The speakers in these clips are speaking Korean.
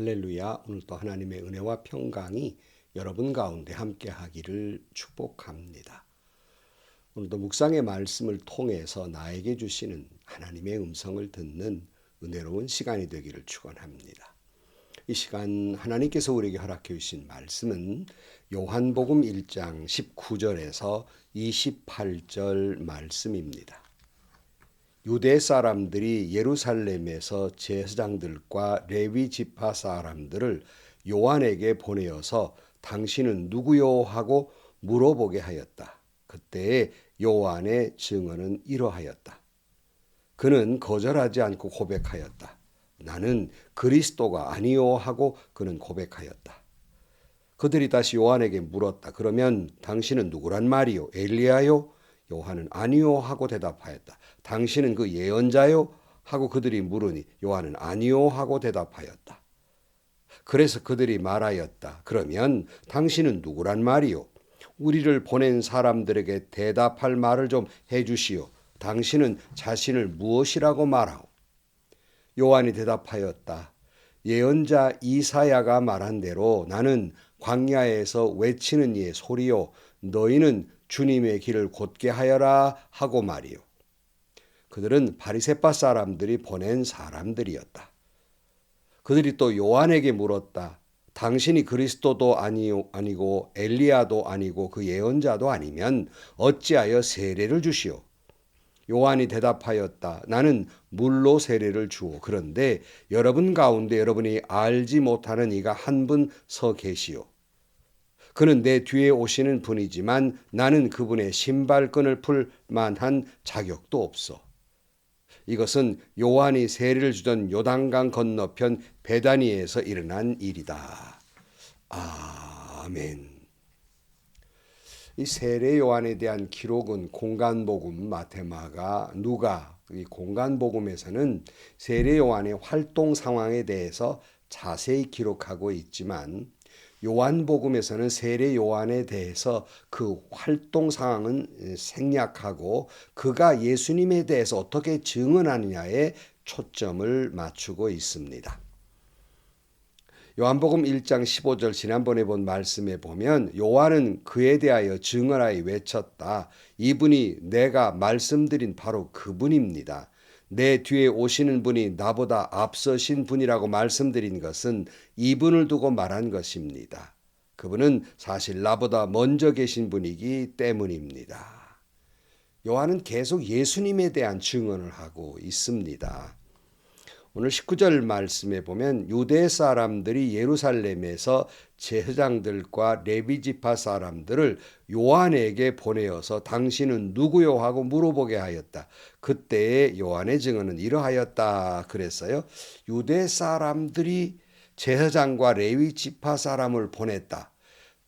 할렐루야. 오늘도 하나님의 은혜와 평강이 여러분 가운데 함께 하기를 축복합니다. 오늘도 묵상의 말씀을 통해서 나에게 주시는 하나님의 음성을 듣는 은혜로운 시간이 되기를 축원합니다. 이 시간 하나님께서 우리에게 허락해 주신 말씀은 요한복음 1장 19절에서 28절 말씀입니다. 유대 사람들이 예루살렘에서 제사장들과 레위 지파 사람들을 요한에게 보내어서 당신은 누구요 하고 물어보게 하였다. 그때 요한의 증언은 이러하였다. 그는 거절하지 않고 고백하였다. 나는 그리스도가 아니요 하고 그는 고백하였다. 그들이 다시 요한에게 물었다. 그러면 당신은 누구란 말이요? 엘리야요? 요한은 아니요 하고 대답하였다. 당신은 그 예언자요? 하고 그들이 물으니 요한은 아니요 하고 대답하였다. 그래서 그들이 말하였다. 그러면 당신은 누구란 말이요? 우리를 보낸 사람들에게 대답할 말을 좀 해주시오. 당신은 자신을 무엇이라고 말하오? 요한이 대답하였다. 예언자 이사야가 말한 대로 나는 광야에서 외치는 이의 소리요. 너희는 주님의 길을 곧게 하여라 하고 말이요. 그들은 바리세파 사람들이 보낸 사람들이었다. 그들이 또 요한에게 물었다. 당신이 그리스도도 아니, 아니고 엘리야도 아니고 그 예언자도 아니면 어찌하여 세례를 주시오? 요한이 대답하였다. 나는 물로 세례를 주오. 그런데 여러분 가운데 여러분이 알지 못하는 이가 한 분 서 계시오. 그는 내 뒤에 오시는 분이지만 나는 그분의 신발끈을 풀 만한 자격도 없어. 이것은 요한이 세례를 주던 요단강 건너편 베다니에서 일어난 일이다. 아멘. 이 세례 요한에 대한 기록은 공간복음, 마테마가, 누가 이 공간복음에서는 세례 요한의 활동 상황에 대해서 자세히 기록하고 있지만 요한복음에서는 세례 요한에 대해서 그 활동 상황은 생략하고 그가 예수님에 대해서 어떻게 증언하느냐에 초점을 맞추고 있습니다. 요한복음 1장 15절 지난번에 본 말씀에 보면 요한은 그에 대하여 증언하여 외쳤다. 이분이 내가 말씀드린 바로 그분입니다. 내 뒤에 오시는 분이 나보다 앞서신 분이라고 말씀드린 것은 이분을 두고 말한 것입니다. 그분은 사실 나보다 먼저 계신 분이기 때문입니다. 요한은 계속 예수님에 대한 증언을 하고 있습니다. 오늘 19절 말씀에 보면 유대 사람들이 예루살렘에서 제사장들과 레비지파 사람들을 요한에게 보내어서 당신은 누구요 하고 물어보게 하였다. 그때의 요한의 증언은 이러하였다 그랬어요. 유대 사람들이 제사장과 레위지파 사람을 보냈다.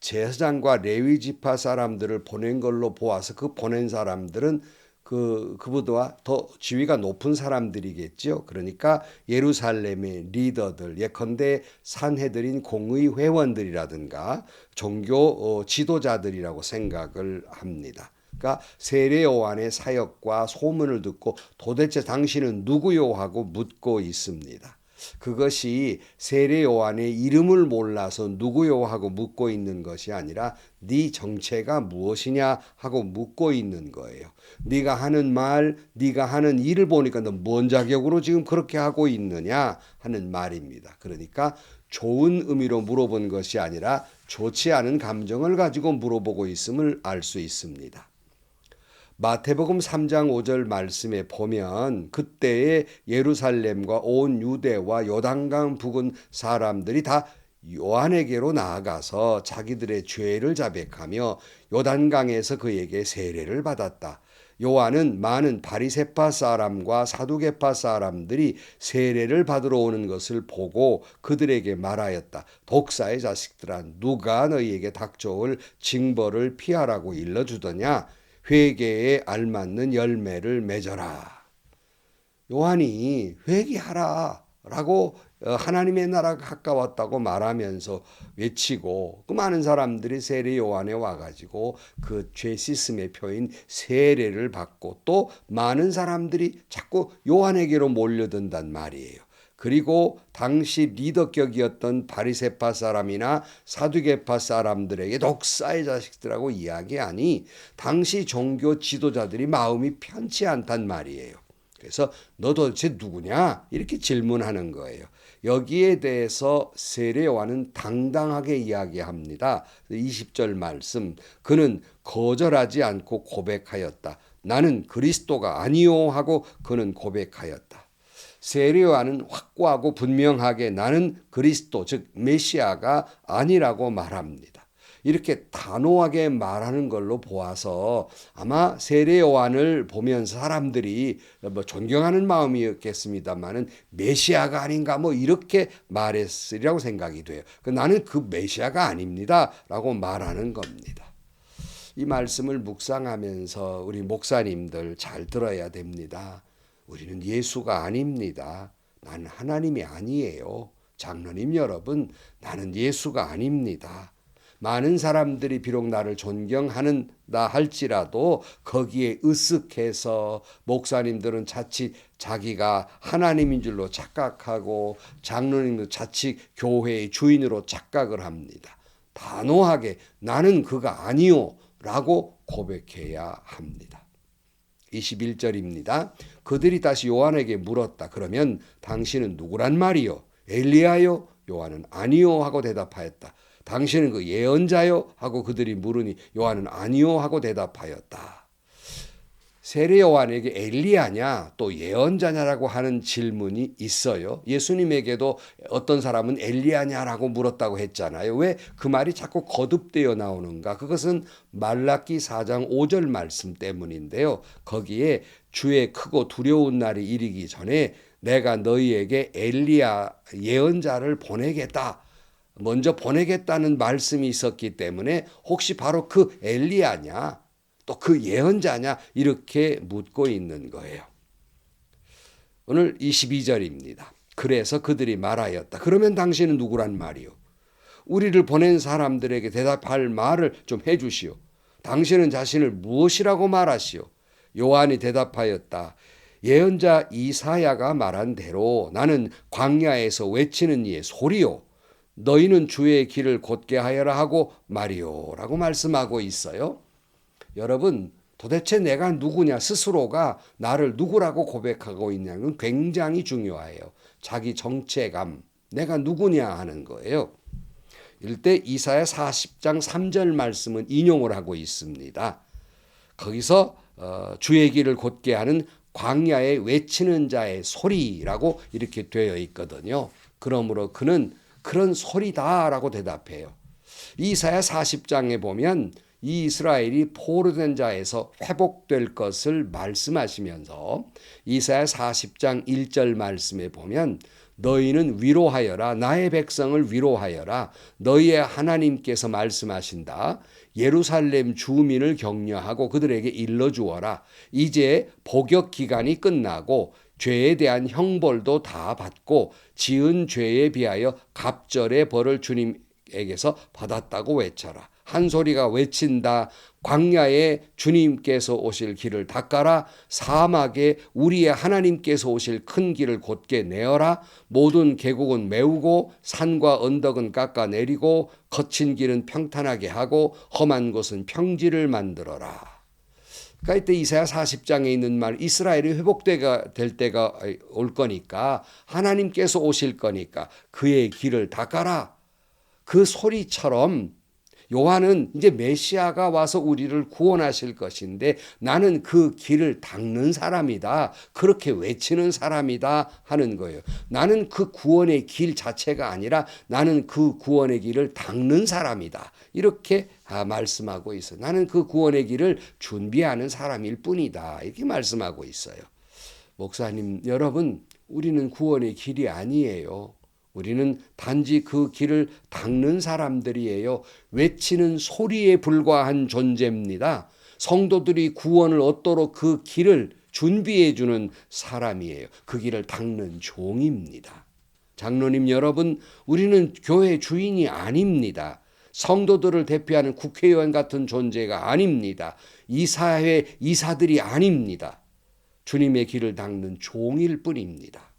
제사장과 레위지파 사람들을 보낸 걸로 보아서 그 보낸 사람들은 그 그보다 더 지위가 높은 사람들이겠죠. 그러니까 예루살렘의 리더들 예컨대 산해드린 공의 회원들이라든가 종교 어, 지도자들이라고 생각을 합니다. 그러니까 세례 요한의 사역과 소문을 듣고 도대체 당신은 누구요 하고 묻고 있습니다. 그것이 세례 요한의 이름을 몰라서 누구요 하고 묻고 있는 것이 아니라 네 정체가 무엇이냐 하고 묻고 있는 거예요. 네가 하는 말, 네가 하는 일을 보니까 너 뭔 자격으로 지금 그렇게 하고 있느냐 하는 말입니다. 그러니까 좋은 의미로 물어본 것이 아니라 좋지 않은 감정을 가지고 물어보고 있음을 알 수 있습니다. 마태복음 3장 5절 말씀에 보면 그때에 예루살렘과 온 유대와 요단강 부근 사람들이 다 요한에게로 나아가서 자기들의 죄를 자백하며 요단강에서 그에게 세례를 받았다. 요한은 많은 바리세파 사람과 사두개파 사람들이 세례를 받으러 오는 것을 보고 그들에게 말하였다. 독사의 자식들아 누가 너희에게 닥쳐올 징벌을 피하라고 일러주더냐? 회개에 알맞는 열매를 맺어라. 요한이 회개하라 라고 어, 하나님의 나라가 가까웠다고 말하면서 외치고 그 많은 사람들이 세례 요한에 와가지고 그 죄 씻음의 표인 세례를 받고 또 많은 사람들이 자꾸 요한에게로 몰려든단 말이에요. 그리고 당시 리더격이었던 바리세파 사람이나 사두개파 사람들에게 독사의 자식들하고 이야기하니 당시 종교 지도자들이 마음이 편치 않단 말이에요. 그래서 너 도대체 누구냐? 이렇게 질문하는 거예요. 여기에 대해서 세례요한은 당당하게 이야기합니다. 20절 말씀. 그는 거절하지 않고 고백하였다. 나는 그리스도가 아니요 하고 그는 고백하였다. 세례요한은 확고하고 분명하게 나는 그리스도 즉 메시아가 아니라고 말합니다. 이렇게 단호하게 말하는 걸로 보아서 아마 세례 요한을 보면 사람들이 뭐 존경하는 마음이었겠습니다만은 메시아가 아닌가 뭐 이렇게 말했으리라고 생각이 돼요. 그 나는 그 메시아가 아닙니다라고 말하는 겁니다. 이 말씀을 묵상하면서 우리 목사님들 잘 들어야 됩니다. 우리는 예수가 아닙니다. 나는 하나님이 아니에요. 장로님 여러분, 나는 예수가 아닙니다. 많은 사람들이 비록 나를 존경하는다 할지라도 거기에 으쓱해서 목사님들은 자칫 자기가 하나님인 줄로 착각하고 장로님도 자칫 교회의 주인으로 착각을 합니다. 단호하게 나는 그가 아니요 라고 고백해야 합니다. 21절입니다. 그들이 다시 요한에게 물었다. 그러면 당신은 누구란 말이요? 엘리야요? 요한은 아니요 하고 대답하였다. 당신은 그 예언자요? 하고 그들이 물으니 요한은 아니요 하고 대답하였다. 세례 요한에게 엘리야냐 또 예언자냐라고 하는 질문이 있어요. 예수님에게도 어떤 사람은 엘리야냐라고 물었다고 했잖아요. 왜 그 말이 자꾸 거듭되어 나오는가? 그것은 말라기 4장 5절 말씀 때문인데요. 거기에 주의 크고 두려운 날이 이르기 전에 내가 너희에게 엘리야 예언자를 보내겠다. 먼저 보내겠다는 말씀이 있었기 때문에 혹시 바로 그 엘리야냐 또 그 예언자냐 이렇게 묻고 있는 거예요. 오늘 22절입니다. 그래서 그들이 말하였다. 그러면 당신은 누구란 말이요? 우리를 보낸 사람들에게 대답할 말을 좀 해주시오. 당신은 자신을 무엇이라고 말하시오? 요한이 대답하였다. 예언자 이사야가 말한 대로 나는 광야에서 외치는 이의 소리요. 너희는 주의 길을 곧게 하여라 하고 말이오라고 말씀하고 있어요. 여러분 도대체 내가 누구냐 스스로가 나를 누구라고 고백하고 있냐는 굉장히 중요해요. 자기 정체감 내가 누구냐 하는 거예요. 일대 이사야 40장 3절 말씀은 인용을 하고 있습니다. 거기서 어, 주의 길을 곧게 하는 광야에 외치는 자의 소리라고 이렇게 되어 있거든요. 그러므로 그는 그런 소리다라고 대답해요. 이사야 40장에 보면 이 이스라엘이 포로된 자에서 회복될 것을 말씀하시면서 이사야 40장 1절 말씀에 보면 너희는 위로하여라 나의 백성을 위로하여라 너희의 하나님께서 말씀하신다 예루살렘 주민을 격려하고 그들에게 일러 주어라 이제 복역 기간이 끝나고 죄에 대한 형벌도 다 받고 지은 죄에 비하여 갑절의 벌을 주님에게서 받았다고 외쳐라. 한 소리가 외친다. 광야에 주님께서 오실 길을 닦아라. 사막에 우리의 하나님께서 오실 큰 길을 곧게 내어라. 모든 계곡은 메우고 산과 언덕은 깎아내리고 거친 길은 평탄하게 하고 험한 곳은 평지를 만들어라. 그러니까 이때 이사야 40장에 있는 말 이스라엘이 회복되가 될 때가 올 거니까 하나님께서 오실 거니까 그의 길을 닦아라. 그 소리처럼 요한은 이제 메시아가 와서 우리를 구원하실 것인데 나는 그 길을 닦는 사람이다. 그렇게 외치는 사람이다 하는 거예요. 나는 그 구원의 길 자체가 아니라 나는 그 구원의 길을 닦는 사람이다. 이렇게 아, 말씀하고 있어. 나는 그 구원의 길을 준비하는 사람일 뿐이다. 이렇게 말씀하고 있어요. 목사님, 여러분, 우리는 구원의 길이 아니에요. 우리는 단지 그 길을 닦는 사람들이에요. 외치는 소리에 불과한 존재입니다. 성도들이 구원을 얻도록 그 길을 준비해 주는 사람이에요. 그 길을 닦는 종입니다. 장로님 여러분, 우리는 교회 주인이 아닙니다. 성도들을 대표하는 국회의원 같은 존재가 아닙니다. 이 사회 이사들이 아닙니다. 주님의 길을 닦는 종일 뿐입니다.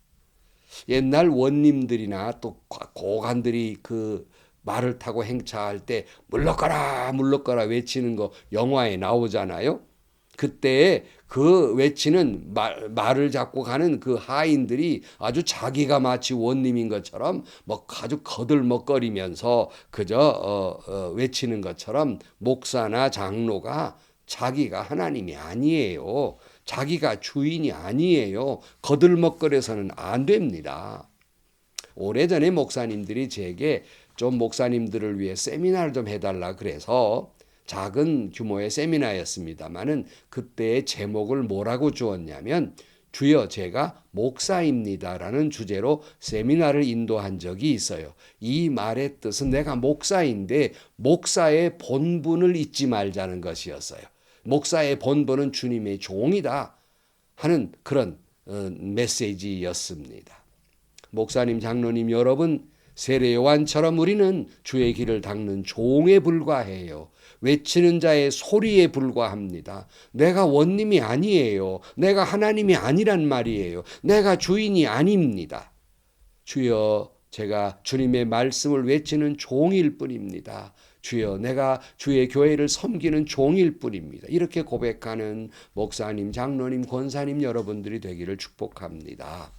옛날 원님들이나 또 고관들이 그 말을 타고 행차할 때 물러가라 물러가라 외치는 거 영화에 나오잖아요. 그때 그 외치는 말, 말을 잡고 가는 그 하인들이 아주 자기가 마치 원님인 것처럼 뭐 아주 거들먹거리면서 그저 어, 어, 외치는 것처럼 목사나 장로가 자기가 하나님이 아니에요. 자기가 주인이 아니에요. 거들먹거려서는 안 됩니다. 오래전에 목사님들이 제게 좀 목사님들을 위해 세미나를 좀 해달라 그래서 작은 규모의 세미나였습니다만은 그때의 제목을 뭐라고 주었냐면 주여 제가 목사입니다라는 주제로 세미나를 인도한 적이 있어요. 이 말의 뜻은 내가 목사인데 목사의 본분을 잊지 말자는 것이었어요. 목사의 본분은 주님의 종이다 하는 그런 어, 메시지였습니다. 목사님, 장로님 여러분, 세례 요한처럼 우리는 주의 길을 닦는 종에 불과해요. 외치는 자의 소리에 불과합니다. 내가 원님이 아니에요. 내가 하나님이 아니란 말이에요. 내가 주인이 아닙니다. 주여, 제가 주님의 말씀을 외치는 종일 뿐입니다. 주여, 내가 주의 교회를 섬기는 종일 뿐입니다. 이렇게 고백하는 목사님, 장로님, 권사님 여러분들이 되기를 축복합니다.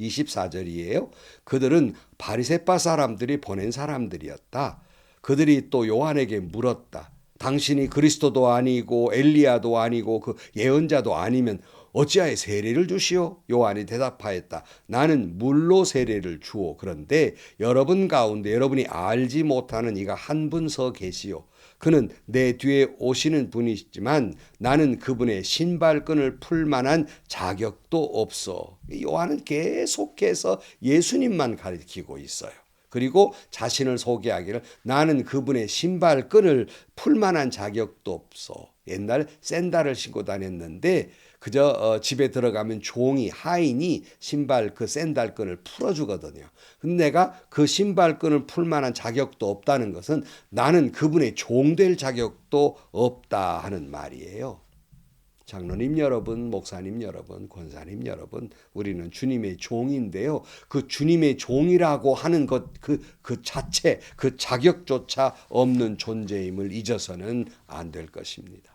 24절이에요. 그들은 바리새파 사람들이 보낸 사람들이었다. 그들이 또 요한에게 물었다. 당신이 그리스도도 아니고 엘리야도 아니고 그 예언자도 아니면 어찌하여 세례를 주시오? 요한이 대답하였다. 나는 물로 세례를 주오. 그런데 여러분 가운데 여러분이 알지 못하는 이가 한 분 서 계시오. 그는 내 뒤에 오시는 분이시지만 나는 그분의 신발끈을 풀 만한 자격도 없어. 요한은 계속해서 예수님만 가리키고 있어요. 그리고 자신을 소개하기를 나는 그분의 신발끈을 풀 만한 자격도 없어. 옛날 샌달을 신고 다녔는데 그저 어, 집에 들어가면 종이 하인이 신발 그 샌달끈을 풀어주거든요. 근데 내가 그 신발끈을 풀 만한 자격도 없다는 것은 나는 그분의 종될 자격도 없다 하는 말이에요. 장로님 여러분, 목사님 여러분, 권사님 여러분, 우리는 주님의 종인데요. 그 주님의 종이라고 하는 것, 그, 그 자체, 그 자격조차 없는 존재임을 잊어서는 안 될 것입니다.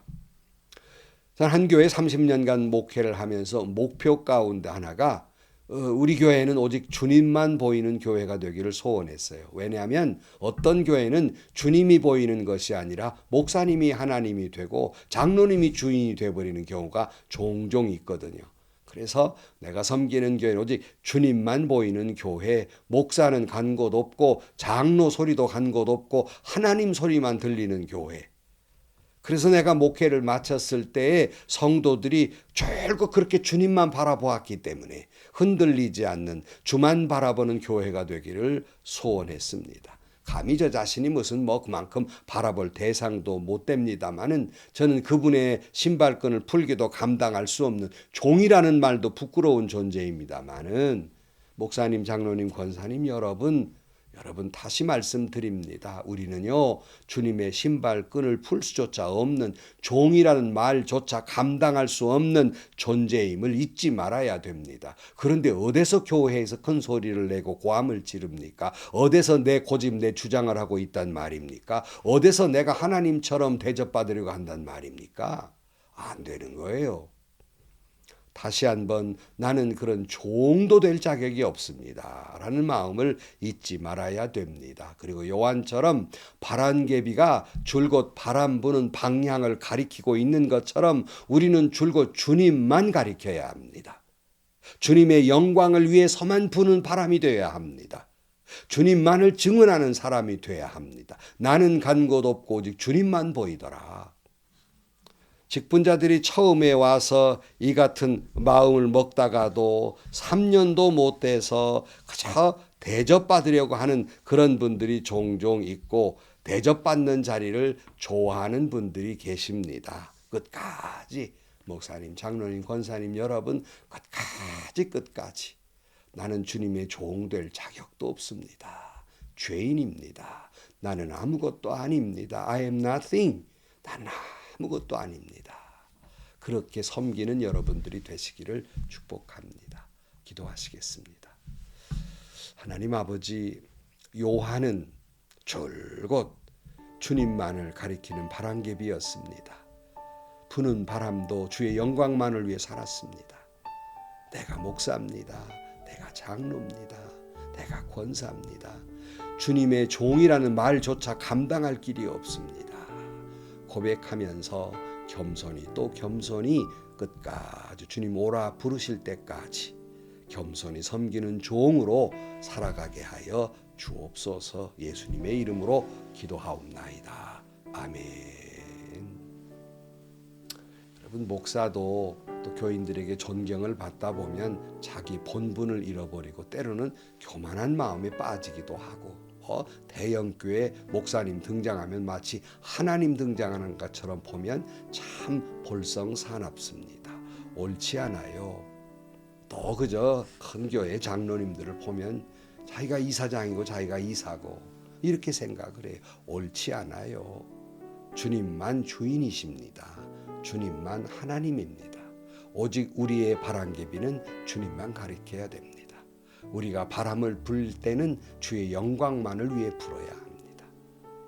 한 교회 30년간 목회를 하면서 목표 가운데 하나가 어, 우리 교회는 오직 주님만 보이는 교회가 되기를 소원했어요. 왜냐하면 어떤 교회는 주님이 보이는 것이 아니라 목사님이 하나님이 되고 장로님이 주인이 되어버리는 경우가 종종 있거든요. 그래서 내가 섬기는 교회는 오직 주님만 보이는 교회, 목사는 간 곳 없고 장로 소리도 간 곳 없고 하나님 소리만 들리는 교회. 그래서 내가 목회를 마쳤을 때에 성도들이 절고 그렇게 주님만 바라보았기 때문에 흔들리지 않는 주만 바라보는 교회가 되기를 소원했습니다. 감히 저 자신이 무슨 뭐 그만큼 바라볼 대상도 못 됩니다만은 저는 그분의 신발끈을 풀기도 감당할 수 없는 종이라는 말도 부끄러운 존재입니다만은 목사님, 장로님, 권사님 여러분 여러분 다시 말씀드립니다. 우리는요 주님의 신발끈을 풀 수조차 없는 종이라는 말조차 감당할 수 없는 존재임을 잊지 말아야 됩니다. 그런데 어디서 교회에서 큰 소리를 내고 고함을 지릅니까? 어디서 내 고집 내 주장을 하고 있단 말입니까? 어디서 내가 하나님처럼 대접받으려고 한단 말입니까? 안 되는 거예요. 다시 한번 나는 그런 종도 될 자격이 없습니다. 라는 마음을 잊지 말아야 됩니다. 그리고 요한처럼 바람개비가 줄곧 바람 부는 방향을 가리키고 있는 것처럼 우리는 줄곧 주님만 가리켜야 합니다. 주님의 영광을 위해서만 부는 바람이 되어야 합니다. 주님만을 증언하는 사람이 되어야 합니다. 나는 간 곳 없고 오직 주님만 보이더라. 직분자들이 처음에 와서 이 같은 마음을 먹다가도 3년도 못 돼서 그저 대접받으려고 하는 그런 분들이 종종 있고 대접받는 자리를 좋아하는 분들이 계십니다. 끝까지 목사님, 장로님, 권사님 여러분 끝까지 끝까지 나는 주님의 종될 자격도 없습니다. 죄인입니다. 나는 아무것도 아닙니다. I am nothing. 나는 아무것도 아닙니다. 그렇게 섬기는 여러분들이 되시기를 축복합니다. 기도하시겠습니다. 하나님 아버지 요한은 줄곧 주님만을 가리키는 바람개비였습니다. 부는 바람도 주의 영광만을 위해 살았습니다. 내가 목사입니다. 내가 장로입니다. 내가 권사입니다. 주님의 종이라는 말조차 감당할 길이 없습니다. 고백하면서 겸손히 또 겸손히 끝까지 주님 오라 부르실 때까지 겸손히 섬기는 종으로 살아가게 하여 주옵소서 예수님의 이름으로 기도하옵나이다. 아멘. 여러분 목사도 또 교인들에게 존경을 받다 보면 자기 본분을 잃어버리고 때로는 교만한 마음에 빠지기도 하고 어, 대형 교회 목사님 등장하면 마치 하나님 등장하는 것처럼 보면 참 볼성사납습니다. 옳지 않아요. 또 그저 큰 교회 장로님들을 보면 자기가 이사장이고 자기가 이사고 이렇게 생각을 해요. 옳지 않아요. 주님만 주인이십니다. 주님만 하나님입니다. 오직 우리의 바람개비는 주님만 가리켜야 됩니다. 우리가 바람을 불 때는 주의 영광만을 위해 불어야 합니다.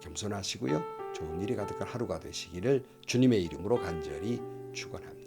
겸손하시고요. 좋은 일이 가득한 하루가 되시기를 주님의 이름으로 간절히 축원합니다.